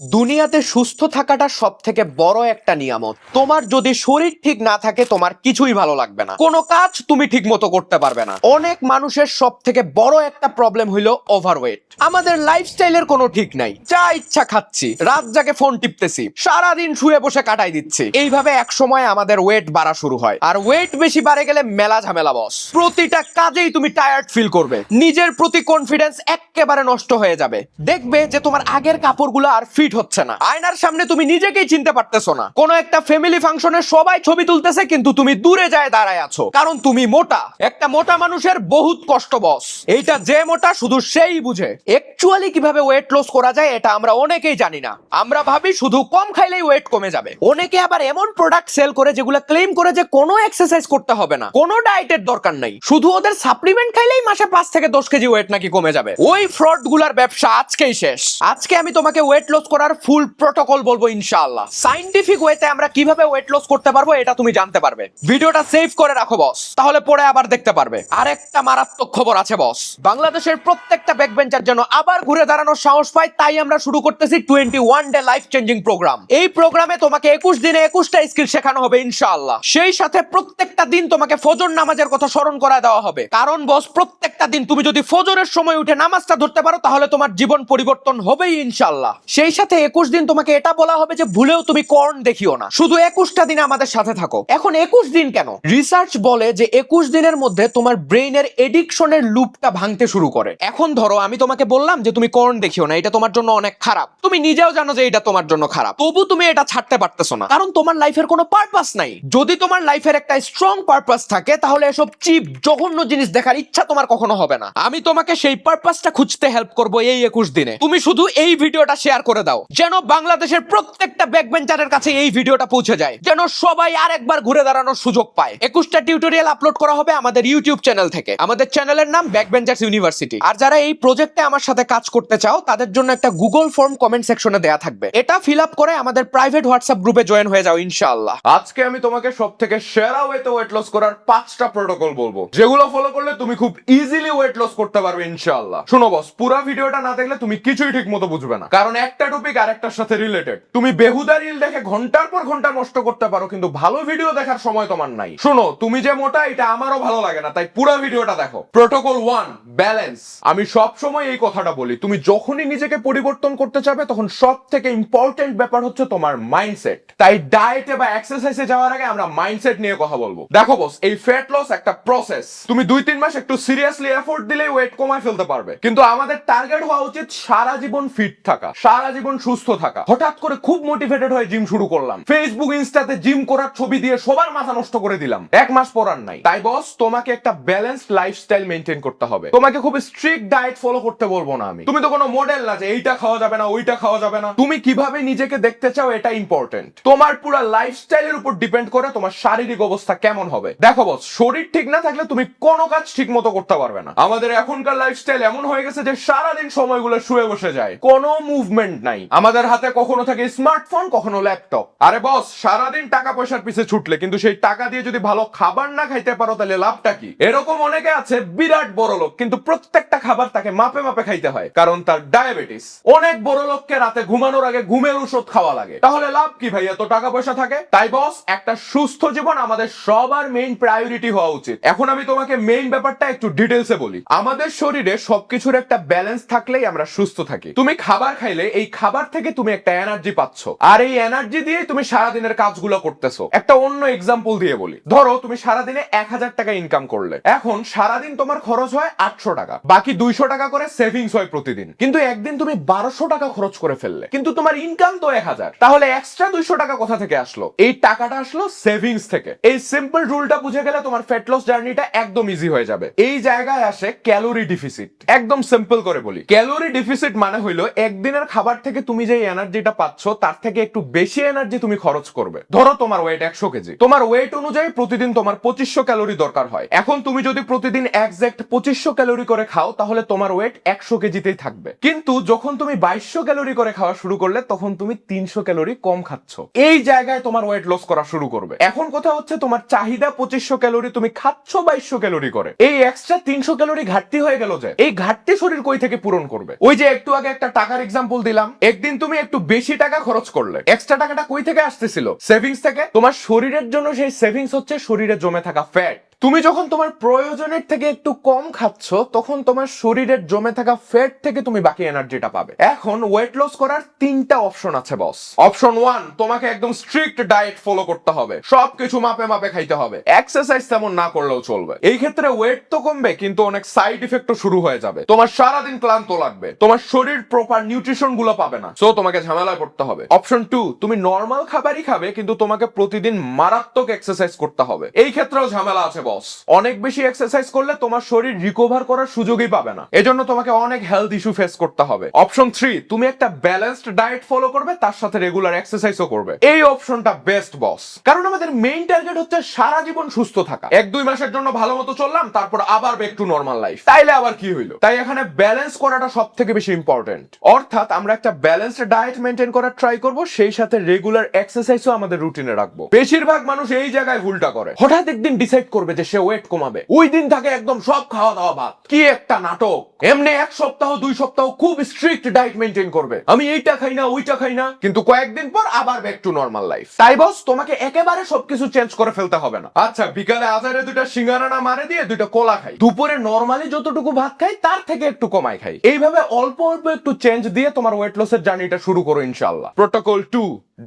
দুনিয়াতে সুস্থ থাকাটা সব থেকে বড় একটা নিয়ামত। তোমার যদি শরীর ঠিক না থাকে, তোমার কিছুই ভালো লাগবে না। কোনো কাজ তুমি ঠিক মতো করতে পারবে না। অনেক মানুষের সব থেকে বড় একটা প্রবলেম হইল ওভারওয়েট আমাদের লাইফস্টাইলের কোনো ঠিক নাই। যা ইচ্ছা খাচ্ছি। রাত জাগে ফোন টিপতেছি। সারাদিন শুয়ে বসে কাটাই দিচ্ছি। এইভাবে এক সময় আমাদের ওয়েট বাড়া শুরু হয়। আর ওয়েট বেশি বাড়ে গেলে মেলা ঝামেলা বস প্রতিটা কাজেই তুমি টায়ার্ড ফিল করবে। নিজের প্রতি কনফিডেন্স একেবারে নষ্ট হয়ে যাবে। দেখবে যে তোমার আগের কাপড়গুলো আর ফিট হচ্ছে না। আয়নার সামনে তুমি নিজেকেই চিনতে পারতেছো না। কোনো একটা ফ্যামিলি ফাংশনে সবাই ছবি তুলতেছে, কিন্তু তুমি দূরে যায় দাঁড়ায় আছো। কারণ তুমি মোটা। একটা মোটা মানুষের বহুত কষ্ট বস এইটা যে মোটা, শুধু সেই বুঝে। অ্যাকচুয়ালি কীভাবে ওয়েট লস করা যায়, এটা আমরা অনেকেই জানি না। আমরা ভাবি শুধু কম খাইলেই ওয়েট কমে যাবে। অনেকে আবার এমন প্রোডাক্ট সেল করে, যেগুলো ক্লেম করে যে কোনো এক্সারসাইজ করতে হবে না। কোনো ডায়েটের দরকার নাই। শুধু ওদের সাপ্লিমেন্ট খাইলেই মাসে পাঁচ থেকে দশ কেজি ওয়েট নাকি কমে যাবে। ওই ফ্রডগুলার ব্যবসা আজকেই শেষ। আজকে আমি তোমাকে ওয়েট লস করার ফুল প্রটোকল বলব ইনশাআল্লাহ। সাইন্টিফিক ওয়েতে আমরা কীভাবে ওয়েট লস করতে পারব এটা তুমি জানতে পারবে। ভিডিওটা সেভ করে রাখো বস তাহলে পরে আবার দেখতে পারবে। আরেকটা মারাত্মক খবর আছে বস বাংলাদেশের প্রত্যেকটা ব্যাকবেঞ্চার যেন আবার ঘুরে দাঁড়ানোর সাহস পায়, তাই আমরা শুরু করতেছি twenty one day life changing programme এই প্রোগ্রামে তোমাকে একুশ দিনে একুশটা স্কিল শেখানো হবে, ইনশাআল্লাহ। সেই সাথে প্রত্যেকটা দিন তোমাকে ফজর নামাজের কথা স্মরণ করা দেওয়া হবে। কারণ বস প্রত্যেকটা দিন তুমি যদি ফজরের সময় উঠে নামাজটা ধরতে পারো, তাহলে তোমার জীবন পরিবর্তন হবেই, ইনশাআল্লাহ। সেই সাথে একুশ দিন তোমাকে এটা বলা হবে যে ভুলেও তুমি কর্ন দেখিও না। শুধু একুশটা দিন আমাদের সাথে থাকো। এখন একুশ দিন কেন? রিসার্চ বলে যে একুশ দিনের মধ্যে তোমার ব্রেইনের এডিকশনের লুপটা ভাঙতে শুরু করে। এখন ধরো, আমি তোমাকে বললাম যে তুমি কর্ন দেখিও না, এটা তোমার জন্য অনেক খারাপ। তুমি নিজেও জানো যে এটা তোমার জন্য খারাপ। তবু তুমি এটা ছাড়তে পারতেছো না। কারণ তোমার লাইফের কোনো পারপাস নাই। যদি তোমার লাইফের একটা স্ট্রং পারপাস থাকে, তাহলে এসব চিপ, জঘন্য জিনিস দেখার ইচ্ছা তোমার কখনো হবে না। আমি তোমাকে সেই পারপাসটা খুঁজতে হেল্প করব এই একুশ দিনে। তুমি শুধু এই ভিডিওটা শেয়ার করে দাও। যেন বাংলাদেশের প্রত্যেকটা ব্যাকবেঞ্চারের কাছে এই ভিডিওটা পৌঁছে যায়। যেন সবাই আর একবার ঘুরে দাঁড়ানোর সুযোগ পায়। একুশটা টিউটোরিয়াল আপলোড করা হবে আমাদের ইউটিউব চ্যানেল থেকে। আমাদের চ্যানেলের নাম ব্যাকবেঞ্চার্স ইউনিভার্সিটি। আর যারা এই প্রজেক্টে আমার সাথে কাজ করতে চাও, তাদের জন্য একটা গুগল ফর্ম কমেন্ট সেকশনে দেয়া থাকবে। এটা ফিল আপ করে আমাদের প্রাইভেট হোয়াটসঅ্যাপ গ্রুপে জয়েন হয়ে যাও, ইনশাআল্লাহ। আজকে আমি তোমাকে সব থেকে সেরা ওয়েতে ওয়েট লস করার পাঁচটা প্রোটোকল বলব। যেগুলো ফলো করলে তুমি খুব ইজিলি ওয়েট লস করতে পারবে, ইনশাআল্লাহ। শোনো বস পুরো ভিডিওটা না দেখলে তুমি কিছুই ঠিক মতো বুঝবে না। কারণ একটা টপিক আরেকটার সাথে রিলেটেড তুমি বেহুদা রিল দেখে ঘণ্টার পর ঘণ্টা নষ্ট করতে পারো, কিন্তু ভালো ভিডিও দেখার সময় তোমার নাই। শোনো, তুমি যে মোটা, এটা আমারও ভালো লাগে না, তাই পুরো ভিডিওটা দেখো। প্রোটোকল ওয়ান ব্যালেন্স আমি সব সময় এই কথাটা বলি, তুমি যখনই নিজেকে পরিবর্তন করতে চাবে, তখন সব থেকে ইম্পর্টেন্ট ব্যাপার হচ্ছে তোমার মাইন্ডসেট তাই ডায়েটে বা এক্সারসাইজে যাওয়ার আগে আমরা মাইন্ডসেট নিয়ে কথা বলব। দেখো বস এই ফ্যাট লস একটা প্রসেস তুমি দুই তিন মাস একটু সিরিয়াসলি এফোর্ট দিলেই ওয়েট কমায় ফেলতে পারবে। কিন্তু আমাদের টার্গেট হওয়া উচিত সারা জীবন ফিট থাকা, সারা জীবন সুস্থ থাকা। হঠাৎ করে খুব মোটিভেটেড হয়ে জিম শুরু করলাম। ফেসবুক ইনস্টাতে জিম করার ছবি দিয়ে সবার মাথা নষ্ট করে দিলাম। এক মাস পরার নাই। তাই বস তোমাকে একটা ব্যালেন্সড লাইফস্টাইল মেনটেন করতে হবে। তোমাকে খুব স্ট্রিক্ট ডায়েট ফলো করতে বলব না আমি। তুমি তো কোনো মডেল না যে এইটা খাওয়া যাবে না, ওইটা খাওয়া যাবে না। তুমি কীভাবে নিজেকে দেখতে চাও এটা ইম্পর্টেন্ট তোমার পুরো লাইফস্টাইলের উপর ডিপেন্ড করে তোমার শারীরিক অবস্থা কেমন হবে। দেখো বস শরীর ঠিক না থাকলে তুমি কোনো কাজ ঠিক মতো করতে পারবে না। আমাদের এখনকার লাইফস্টাইল এমন হয়ে গেছে যে সারাদিন সময়গুলো শুয়ে বসে যায়। কোনো মুভমেন্ট নাই। আমাদের হাতে কখনো থাকে স্মার্টফোন, কখনো ল্যাপটপ। আরে বস, সারাদিন টাকা পয়সার পিছে ছুটলে, কিন্তু সেই টাকা দিয়ে যদি ভালো খাবার না খাইতে পারো, তাহলে লাভটা কি? এরকম অনেকে আছে, বিরাট বড় লোক, কিন্তু প্রত্যেকটা খাবার তাকে মাপে মাপে খাইতে হয়, কারণ তার ডায়াবেটিস। অনেক বড় লোককে রাতে ঘুমানোর আগে ঘুমের ওষুধ খাওয়া লাগে। তাহলে লাভ কি ভাই এত টাকা পয়সা থাকে? তাই বস, একটা সুস্থ জীবন আমাদের সবার মেইন প্রায়োরিটি হওয়া উচিত। এখন আমি তোমাকে মেইন ব্যাপারটা একটু ডিটেলসে বলি। আমাদের শরীরে সবকিছুর একটা ব্যালেন্স থাকলেই আমরা সুস্থ থাকি। তুমি খাবার খাইলে, এই খাবার থেকে তুমি একটা এনার্জি পাচ্ছ। আর এই এনার্জি দিয়ে তুমি সারাদিনের কাজগুলো করতেছো। একটা অন্য এক্সাম্পল দিয়ে বলি। ধরো, তুমি সারাদিনে এক হাজার টাকা ইনকাম করলে। এখন সারাদিন তোমার খরচ হয় আটশো টাকা। বাকি দুইশো টাকা করে সেভিংস হয় প্রতিদিন। কিন্তু একদিন তুমি বারোশো টাকা খরচ করে ফেললে। কিন্তু তোমার ইনকাম তো এক হাজার। তাহলে এক্সট্রা দুইশো টাকা কোথা থেকে আসলো? এই টাকাটা আসলো সেভিংস থেকে। এই সিম্পল রুলটা বুঝে গেলে তোমার ফ্যাট লস জার্নিটা একদম ইজি হয়ে যাবে। এই জায়গায় আসে ক্যালোরি ডিফিসিট একদম সিম্পল করে বলি। ক্যালোরি ডিফিসিট মানে হইল একদিনের খাবার থেকে তুমি যে এনার্জিটা পাচ্ছ, তার থেকে একটু বেশি এনার্জি তুমি খরচ করবে। ধরো তোমার ওয়েট একশো কেজি। তোমার ওয়েট অনুযায়ী প্রতিদিন তোমার পঁচিশশো ক্যালোরি দরকার হয়। এখন তুমি যদি প্রতিদিন একজ্যাক্ট পঁচিশশো ক্যালোরি করে খাও, তাহলে তোমার ওয়েট একশো কেজিতেই থাকবে। কিন্তু যখন তুমি বাইশশো ক্যালোরি করে খাওয়া শুরু করলে, তখন তুমি তিনশো ক্যালোরি কম খাচ্ছ। এই জায়গায় তোমার ওয়েট লস করা শুরু করবে। এখন কথা হচ্ছে তোমার চাহিদা পঁচিশশো ক্যালোরি তুমি খাচ্ছ বাইশশো ক্যালোরি করে। এই এক্সট্রা তিনশো ক্যালোরি ঘাটতি হয়ে গেল যে, এই ঘাটতি শরীর কই থেকে পূরণ করবে? ওই যে একটু আগে একটা টাকার এক্সাম্পল দিলাম। একদিন তুমি একটু বেশি টাকা খরচ করলে। এক্সট্রা টাকাটা কই থেকে আসতেছিল? সেভিংস থেকে? তোমার শরীরের জন্য সেই সেভিংস হচ্ছে শরীরে জমে থাকা ফ্যাট তুমি যখন তোমার প্রয়োজনের থেকে একটু কম খাচ্ছ, তখন তোমার শরীরের জমে থাকা ফ্যাট থেকে তুমি বাকি এনার্জিটা পাবে। এখন ওয়েট লস করার তিনটা অপশন আছে বস অপশন ওয়ান তোমাকে একদম স্ট্রিক্ট ডায়েট ফলো করতে হবে। সবকিছু মাপে মাপে খাইতে হবে। এক্সারসাইজ তেমন না করলেও চলবে। এই ক্ষেত্রে ওয়েট তো কমবে, কিন্তু অনেক সাইড ইফেক্টও শুরু হয়ে যাবে। তোমার সারাদিন ক্লান্ত লাগবে। তোমার শরীর প্রপার নিউট্রিশনগুলো পাবে না। সো তোমাকে ঝামেলায় পড়তে হবে। অপশন টু তুমি নর্মাল খাবারই খাবে, কিন্তু তোমাকে প্রতিদিন মারাত্মক এক্সারসাইজ করতে হবে। এই ক্ষেত্রেও ঝামেলা আছে বস অনেক বেশি এক্সারসাইজ করলে তোমার শরীর রিকভার করার সুযোগই পাবে না। এজন্য তোমাকে অনেক হেলথ ইস্যু ফেস করতে হবে। অপশন থ্রি তুমি একটা ব্যালেন্সড ডায়েট ফলো করবে, তার সাথে রেগুলার এক্সারসাইজও করবে। এই অপশনটা বেস্ট বস কারণ আমাদের মেইন টার্গেট হচ্ছে সারা জীবন সুস্থ থাকা। এক, দুই মাসের জন্য ভালো মতো চললাম, তারপর আবার ব্যাক টু নর্মাল লাইফ তাইলে আবার কি হইল? তাই এখানে ব্যালেন্স করাটা সব থেকে বেশি ইম্পর্টেন্ট অর্থাৎ আমরা একটা ব্যালেন্সড ডায়েট মেনটেন করার ট্রাই করব, সেই সাথে রেগুলার এক্সারসাইজও আমাদের রুটিনে রাখব। বেশিরভাগ মানুষ এই জায়গায় ভুলটা করে। হঠাৎ একদিন ডিসাইড করবে যে সে ওয়েট কমাবে। ওই দিন থাকে একদম সব খাওয়া দাওয়া বাদ। কি একটা নাটক। এমনি এক সপ্তাহ, দুই সপ্তাহ খুব স্ট্রিক্ট ডায়েট মেনটেন করবে। আমি এইটা খাই না, ওইটা খাই না, কিন্তু কয়েকদিন পর আবার ব্যাক টু নর্মাল লাইফ তাই বস তোমাকে একেবারে সবকিছু চেঞ্জ করে ফেলতে হবে না। আচ্ছা বিকালে আজারে দুইটা সিঙ্গারা না মারে দিয়ে দুইটা কোলা খাই। দুপুরে নর্মালি যতটুকু ভাত খাই, তার থেকে একটু কমাই খাই। এইভাবে অল্প অল্প একটু চেঞ্জ দিয়ে তোমার ওয়েট লসের জার্নিটা শুরু করো ইনশাল্লাহ প্রোটোকল টু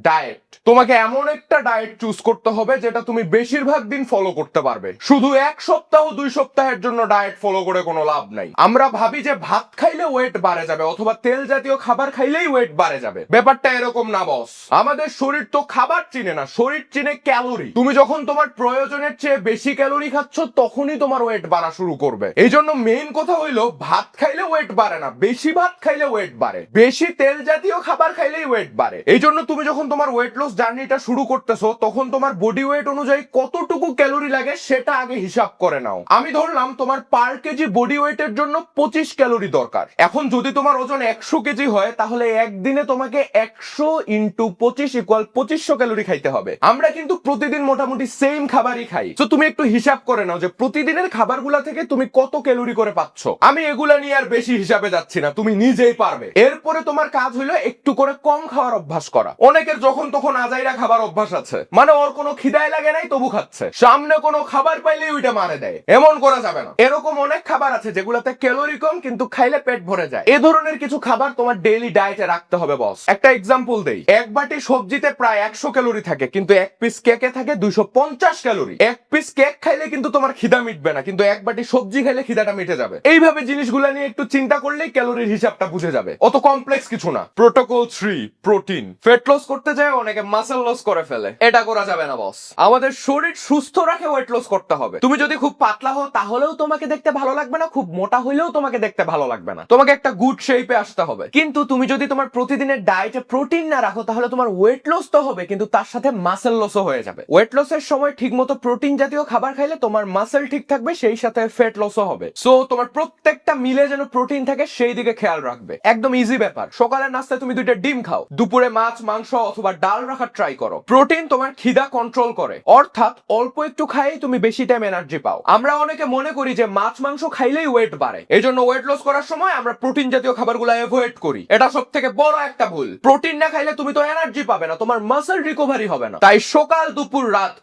ডায়েট তোমাকে এমন একটা ডায়েট চুজ করতে হবে যেটা তুমি বেশিরভাগ দিন ফলো করতে পারবে। শুধু এক সপ্তাহ, দুই সপ্তাহের জন্য ডায়েট ফলো করে কোনো লাভ নাই। আমরা ভাবি যে ভাত খাইলে ওয়েট বাড়ে যাবে, অথবা তেল জাতীয় খাবার খাইলেই ওয়েট বাড়ে যাবে। ব্যাপারটা এরকম না বস আমাদের শরীর তো খাবার চিনে না, শরীর চিনে ক্যালোরি তুমি যখন তোমার প্রয়োজনের চেয়ে বেশি ক্যালোরি খাচ্ছ, তখনই তোমার ওয়েট বাড়া শুরু করবে। এই জন্য মেইন কথা হইল, ভাত খাইলে ওয়েট বাড়ে না, বেশি ভাত খাইলে ওয়েট বাড়ে। বেশি তেল জাতীয় খাবার খাইলেই ওয়েট বাড়ে। এই জন্য তুমি যখন তোমার ওয়েট লস জার্নিটা শুরু করতেছো, তখন তোমার বডি ওয়েট অনুযায়ী কতটুকু ক্যালোরি লাগে, সেটা আগে হিসাব করে নাও। আমি ধরলাম তোমার পার কেজি বডি ওয়েটের জন্য পঁচিশ ক্যালোরি দরকার। এখন যদি তোমার ওজন একশো কেজি হয়, তাহলে একদিনে তোমাকে একশো ইন্টু পঁচিশ ইকুয়াল পঁচিশশো ক্যালোরি খাইতে হবে। আমরা কিন্তু প্রতিদিন মোটামুটি সেম খাবারই খাই। তো তুমি একটু হিসাব করে নাও যে প্রতিদিনের খাবারগুলা থেকে তুমি কত ক্যালোরি করে পাচ্ছ। আমি এগুলা নিয়ে আর বেশি হিসাবে যাচ্ছি না, তুমি নিজেই পারবে। এরপরে তোমার কাজ হলো একটু করে কম খাওয়ার অভ্যাস করা। অনেকের যখন তখন আজাইরা খাবার অভ্যাস আছে। মানে ওর কোনো খিদায় লাগে নাই, তবু খাচ্ছে। সামনে কোনো খাবার পাইলে ওইটা মারে দেয় এমন করা যাবে না। এরকম অনেক খাবার আছে যেগুলাতে ক্যালোরি কম, কিন্তু খাইলে পেট ভরে যায়। এ ধরনের কিছু খাবার তোমার ডেইলি ডায়েটে রাখতে হবে বস একটা এক্সাম্পল দেই। এক বাটি সবজিতে প্রায় একশো ক্যালোরি থাকে, কিন্তু এক পিস কেকে থাকে পঞ্চাশ ক্যালোরি। এক পিস কেক খাইলে কিন্তু তোমার খিদা মিটবে না, কিন্তু এক বাটি সবজি খাইলে খিদাটা মিটে যাবে। এইভাবে জিনিসগুলো নিয়ে একটু চিন্তা করলেই ক্যালোরির হিসাবটা বুঝে যাবে। অত কমপ্লেক্স কিছু না। Protocol three protein fat loss করতে যায়, অনেকে মাসেল লস করে ফেলে। এটা করা যাবে না বস আমাদের শরীর সুস্থ রাখে ওয়েট লস করতে হবে। তুমি যদি খুব পাতলা হও, তাহলেও তোমাকে দেখতে ভালো লাগবে না। খুব মোটা হইলেও তোমাকে দেখতে ভালো লাগবে না। তোমাকে একটা গুড শেপে আসতে হবে। কিন্তু তুমি যদি তোমার প্রতিদিনের ডায়েটে প্রোটিন না রাখো, তাহলে তোমার ওয়েট লস তো হবে, কিন্তু তার সাথে মাসেল লসও হয়ে যাবে। ওয়েট লসের সময় ঠিকমতো প্রোটিন জাতীয় খাবার খাইলে তোমার মাসেল ঠিক থাকবে, সেই সাথে ফ্যাট লসও হবে। সো তোমার প্রত্যেকটা মিলে যেন প্রোটিন থাকে, সেই দিকে খেয়াল রাখবে। একদম ইজি ব্যাপার। সকালের নাস্তায় তুমি দুইটা ডিম খাও। দুপুরে মাছ, মাংস অথবা ডাল রাখার ট্রাই করো। প্রোটিন তোমার খিদা কন্ট্রোল করে। অর্থাৎ অল্প একটু খাই তুমি বেশি টাইম এনার্জি পাও। আমরা অনেকে মনে করি যে মাছ, মাংস খাইলেই ওয়েট বাড়ে। এই জন্য ওয়েট লস করার সময় আমরা প্রোটিন জাতীয় খাবার খাবারগুলো অ্যাভয়েড করি। এটা সব থেকে বড় একটা ভুল। প্রোটিন না খাইলে তুমি তো এনার্জি পাবে না, তোমার মাসেল রিকভারি হবে না। তাই সকাল, দুপুর, রাত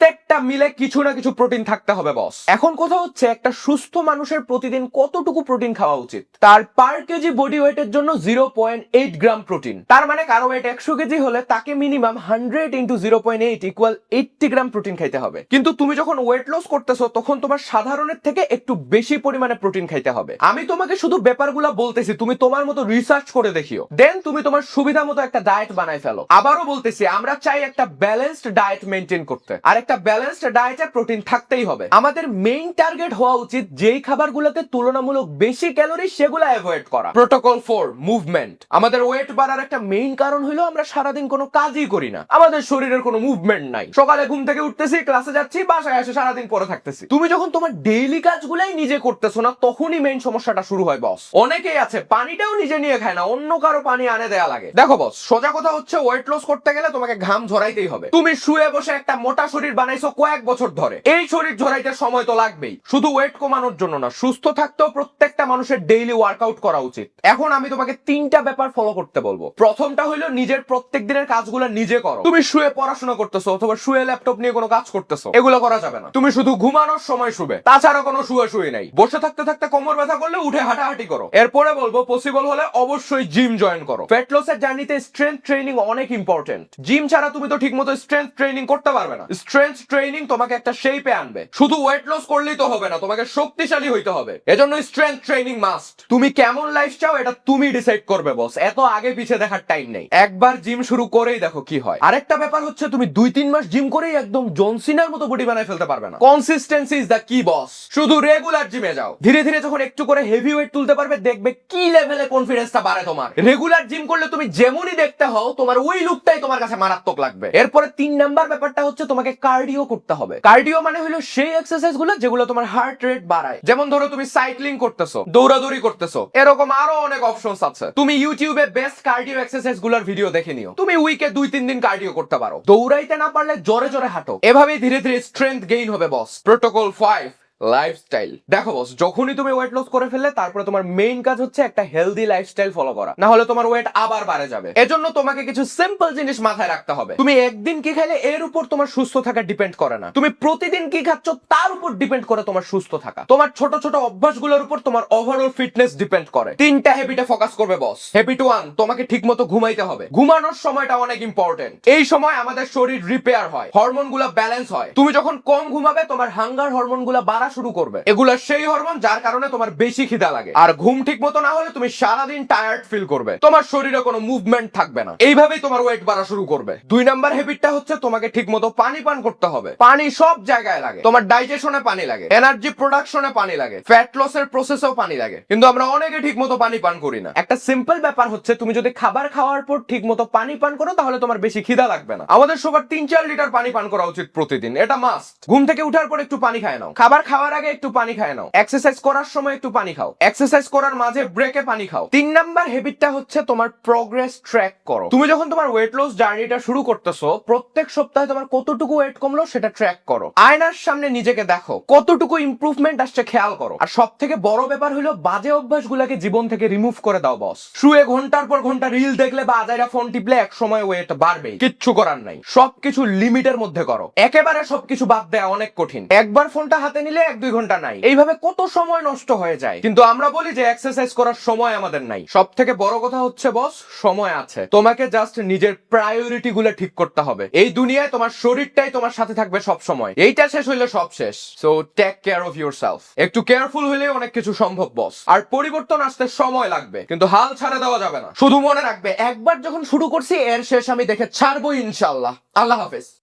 প্রত্যেকটা মিলে কিছু না কিছু প্রোটিন থাকতে হবে, বস। এখন কথা হচ্ছে একটা সুস্থ মানুষের প্রতিদিন কতটুকু প্রোটিন খাওয়া উচিত? তার পার কেজি বডি ওয়েটের জন্য zero point eight gram protein তার মানে কারও ওয়েট একশো কেজি হলে তাকে minimum hundred into zero point eight equal eighty gram protein খাইতে হবে। কিন্তু তুমি যখন ওয়েট লস করতেছো, তখন তোমার সাধারণের থেকে একটু বেশি পরিমাণে প্রোটিন খাইতে হবে। আমি তোমাকে শুধু ব্যাপারগুলো বলতেছি, তুমি তোমার মতো রিসার্চ করে দেখিও। দেন তুমি তোমার সুবিধা মতো একটা ডায়েট বানাই ফেলো। আবারও বলতেছি, আমরা চাই একটা ব্যালেন্সড ডায়েট মেনটেন করতে। আর একটা ব্যালেন্সড ডায়েটে প্রোটিন থাকতেই হবে। আমাদের মেইন টার্গেট হওয়া উচিত যেই খাবারগুলোতে তুলনামূলক বেশি ক্যালোরি সেগুলো অ্যাভয়েড করা। প্রোটোকল ফোর মুভমেন্ট আমাদের ওয়েট বাড়ার একটা মেইন কারণ হলো আমরা সারাদিন কোনো কাজই করি না। আমাদের শরীরের কোনো মুভমেন্ট নাই। সকালে ঘুম থেকে উঠতেছি ক্লাসে যাচ্ছি, বাসায় এসে সারাদিন পরে থাকতেছি। তুমি যখন তোমার ডেইলি কাজগুলাই নিজে করতেছো না, তখনই মেইন সমস্যাটা শুরু হয় বস অনেকেই আছে, পানিটাও নিজে নিয়ে খায় না, অন্য কারও পানি আনে দেয়া লাগে। দেখো বস সোজা কথা হচ্ছে ওয়েট লস করতে গেলে তোমাকে ঘাম ঝরাইতেই হবে। তুমি শুয়ে বসে একটা মোটা শরীর বানাইছো কয়েক বছর ধরে। এই শরীর ঝরাইতে সময় তো লাগবেই। শুধু ওয়েট কমানোর জন্য না, সুস্থ থাকতেও প্রত্যেকটা মানুষের ডেইলি ওয়ার্কআউট করা উচিত। এখন আমি তোমাকে তিনটা ব্যাপার ফলো করতে বলব। প্রথমটা হলো নিজের প্রত্যেক দিনের কাজগুলো নিজে করো। তুমি শুয়ে পড়াশোনা করতেছো অথবা শুয়ে ল্যাপটপ নিয়ে কোনো কাজ করতেছো, এগুলো করা যাবে না। তুমি শুধু ঘুমানোর সময় শুবে তাছাড়া কোনো শুয়ে শুয়ে নাই। বসে থাকতে থাকতে কোমর ব্যথা করলে উঠে হাঁটাহাঁটি করো। এরপরে বলব পসিবল হলে অবশ্যই জিম জয়েন করো। ফ্যাট লসের জার্নিতে স্ট্রেংথ ট্রেনিং অনেক ইম্পর্টেন্ট জিম ছাড়া তুমি তো ঠিকমতো স্ট্রেংথ ট্রেনিং করতে পারবে না। স্ট্রেংথ ট্রেনিং তোমাকে একটা শেপে আনবে। শুধু ওয়েট লস করলেই তো হবে না, তোমাকে শক্তিশালী হইতে হবে। এজন্য স্ট্রেংথ ট্রেনিং মাস্ট তুমি কেমন লাইফ চাও, এটা তুমি ডিসাইড করবে বস এত আগে পিছে দেখার টাইম নেই। একবার জিম শুরু করেই দেখো কি হয়। আরেকটা ব্যাপার হচ্ছে, তুমি দুই, তিন মাস জিম করেই একদম জনসিনার মতো বডি বানায় ফেলতে পারবে না। কনসিস্টেন্সি ইজ দ্য কি বস শুধু রেগুলার জিমে যাও। ধীরে ধীরে যখন একটু করে হেভি ওয়েট তুলতে পারবে, দেখবে কি লেভেলে কনফিডেন্সটা বাড়ে তোমার। রেগুলার জিম করলে তুমি যেমনই দেখতে হও, তোমার ওই লুকটাই তোমার কাছে মারাত্মক লাগবে। এরপরে তিন নাম্বার ব্যাপারটা হচ্ছে, তোমাকে কার্ডিও করতে হবে। কার্ডিও মানে হলো সেই এক্সারসাইজগুলো যেগুলো তোমার হার্ট রেট বাড়ায়। যেমন ধরো তুমি সাইক্লিং করতেছো, দৌড়াদৌড়ি করতেছো, এরকম আরও অনেক অপশনস আছে। তুমি ইউটিউবে বেস্ট কার্ডিও এক্সারসাইজগুলোর ভিডিও দেখে নিও। তুমি উইকে দুই তিন দিন কার্ডিও করতে পারো। দৌড়াইতে না পারলে জোরে জোরে হাঁটো। এভাবেই ধীরে ধীরে স্ট্রেংথ গেইন হবে বস প্রোটোকল ফাইভ লাইফস্টাইল দেখো বস যখনই তুমি ওয়েট লস করে ফেললে, তারপরে তোমার মেইন কাজ হচ্ছে একটা হেলদি লাইফস্টাইল ফলো করা। না হলে তোমার ওয়েট আবার বাড়ে যাবে। এজন্য তোমাকে কিছু সিম্পল জিনিস মাথায় রাখতে হবে। তুমি একদিন কি খাইলে এর উপর তোমার সুস্থ থাকা ডিপেন্ড করে না। তুমি প্রতিদিন কি খাচ্ছ, তার উপর ডিপেন্ড করে তোমার সুস্থ থাকা। তোমার ছোট ছোট অভ্যাসগুলোর উপর তোমার ওভারঅল ফিটনেস ডিপেন্ড করে। তিনটা হ্যাবিটে ফোকাস করবে বস হ্যাবিট ওয়ান তোমাকে ঠিকমতো ঘুমাইতে হবে। ঘুমানোর সময়টা অনেক ইম্পর্টেন্ট এই সময় আমাদের শরীর রিপেয়ার হয়। হরমোনগুলা ব্যালেন্স হয়। তুমি যখন কম ঘুমাবে, তোমার হাঙ্গার হরমোনগুলা বাড়া শুরু করবে। এগুলা সেই হরমোন যার কারণে তোমার বেশি খিদা লাগে। আর ঘুম ঠিক মতো না হলে তুমি সারাদিন টায়ার্ড ফিল করবে। তোমার শরীরে কোনো মুভমেন্ট থাকবে না। এইভাবেই তোমার ওয়েট বাড়া শুরু করবে। দুই নাম্বার হ্যাবিটটা হচ্ছে তোমাকে ঠিক মতো পানি পান করতে হবে। পানি সব জায়গায় লাগে। তোমার ডাইজেশনে পানি লাগে। এনার্জি প্রোডাকশনে পানি লাগে। ফ্যাট লসের প্রসেসেও পানি লাগে। কিন্তু আমরা অনেকে ঠিক মতো পানি পান করি না। একটা সিম্পল ব্যাপার হচ্ছে, তুমি যদি খাবার খাওয়ার পর ঠিক মতো পানি পান করো, তাহলে তোমার বেশি খিদা লাগবে না। আমাদের সবার তিন চার লিটার পানি পান করা উচিত প্রতিদিন। এটা মাস্ট ঘুম থেকে উঠার পর একটু পানি খায় নাও। খাবার খাওয়ার আগে একটু পানি খায় নাও। এক্সারসাইজ করার সময় একটু পানি খাও। এক্সারসাইজ করার মাঝে ব্রেকে পানি খাও। তিন নাম্বার হ্যাবিটটা হচ্ছে তোমার প্রোগ্রেস ট্র্যাক করো। তুমি যখন তোমার ওয়েট লস জার্নিটা শুরু করতেছো, প্রত্যেক সপ্তাহে তোমার কতটুকু ওয়েট কমলো সেটা ট্র্যাক করো। আয়নার সামনে নিজেকে দেখো। কতটুকু ইমপ্রুভমেন্ট আসছে খেয়াল করো। আর সব থেকে বড় ব্যাপার হলো বাজে অভ্যাসগুলোকে জীবন থেকে রিমুভ করে দাও বস শুয়ে ঘণ্টার পর ঘণ্টা রিল দেখলে বা আজাইরা ফোন টিপলে এক সময় ওয়েট বাড়বে। কিচ্ছু করার নাই। সবকিছু লিমিটের মধ্যে করো। একেবারে সবকিছু বাদ দেয়া অনেক কঠিন। একবার ফোনটা হাতে নিলে এক দুই ঘণ্টা নাই। এইভাবে কত সময় নষ্ট হয়ে যায়? কিন্তু আমরা বলি যে এক্সারসাইজ করার সময় আমাদের নাই। সব থেকে বড় কথা হচ্ছে বস সময় আছে। তোমাকে জাস্ট নিজের প্রায়োরিটি গুলো ঠিক করতে হবে। এই দুনিয়ায় তোমার শরীরটাই তোমার সাথে থাকবে সব সময়। এইটা শেষ হইলে সব শেষ। So take care of yourself একটু কেয়ারফুল হলে অনেক কিছু সম্ভব বস আর পরিবর্তন আসতে সময় লাগবে। কিন্তু হাল ছাড়া দেওয়া যাবে না। শুধু মনে রাখবে, একবার যখন শুরু করছি, এর শেষ আমি দেখে ছাড়বো ইনশাল্লাহ আল্লাহ হাফেজ।